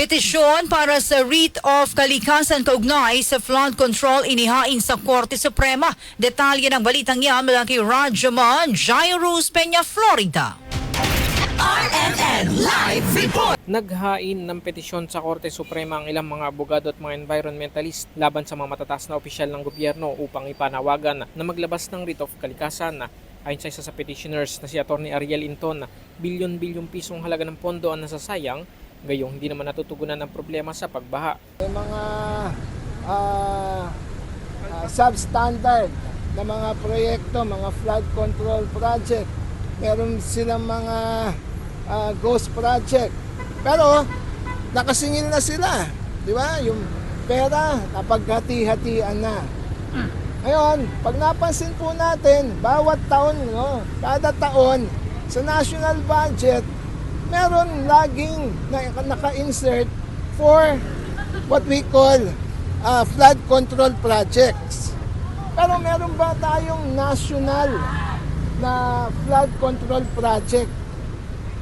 Petisyon para sa writ of kalikasan kaugnay sa flood control inihain sa Korte Suprema. Detalye ng balitang yan mula kay Rajaman Jairus Peña, Florida. RMN Live Report. Naghain ng petisyon sa Korte Suprema ang ilang mga abogado at mga environmentalist laban sa mga matatas na opisyal ng gobyerno upang ipanawagan na maglabas ng writ of kalikasan. Ayon sa isa sa petitioners na si Atty. Ariel Inton, bilyon-bilyong pisong halaga ng pondo ang nasasayang, gayong hindi naman natutugunan ang problema sa pagbaha. May mga ah, ah, substandard na mga proyekto, mga flood control project. Meron silang mga ah, ghost project. Pero nakasingil na sila. Di ba? Yung pera, napaghati-hatian na. Ngayon, pag napansin po natin, bawat taon, no, kada taon, sa national budget, meron laging na, naka-insert for what we call uh, flood control projects. Pero meron ba tayong national na flood control project?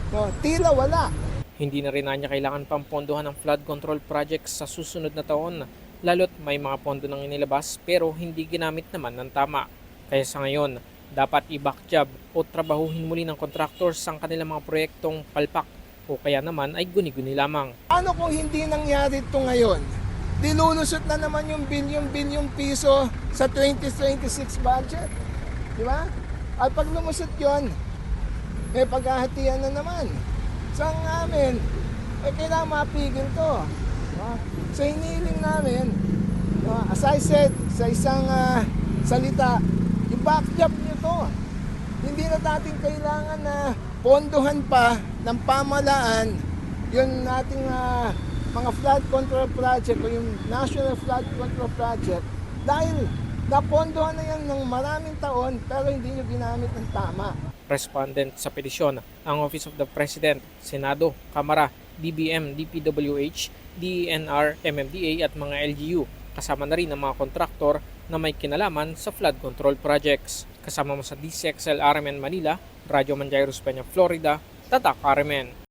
No, tila wala. Hindi na rin na niya kailangan pang pondohan ng flood control projects sa susunod na taon, lalo't may mga pondo nang inilabas pero hindi ginamit naman ng tama. Kaya sa ngayon, dapat i-back job o trabahuhin muli ng contractors ang kanilang mga proyektong palpak o kaya naman ay guni-guni lamang. Ano kung hindi nangyari ito ngayon? Dilulusot na naman yung bilyon-bilyong piso sa 2026 budget. Di ba? At pag lumusot yon, may paghahatian na naman. So ang amin, eh, kailangan mapigil to. Diba? So hiniling namin, no, as I said sa isang ah, salita, i-back job nyo to. Hindi na natin kailangan na pondohan pa ng pamalaan yung ating ah, mga flood control project o yung National Flood Control Project dahil napondohan na yan ng maraming taon pero hindi nyo ginamit ng tama. Respondent sa petisyon ang Office of the President, Senado, Kamara, DBM, DPWH, DENR, MMDA at mga LGU kasama na rin ang mga kontraktor na may kinalaman sa flood control projects. Kasama mo sa DCXL RMN Manila, Radyo Manjairos Peña, Florida, Tatak RMN.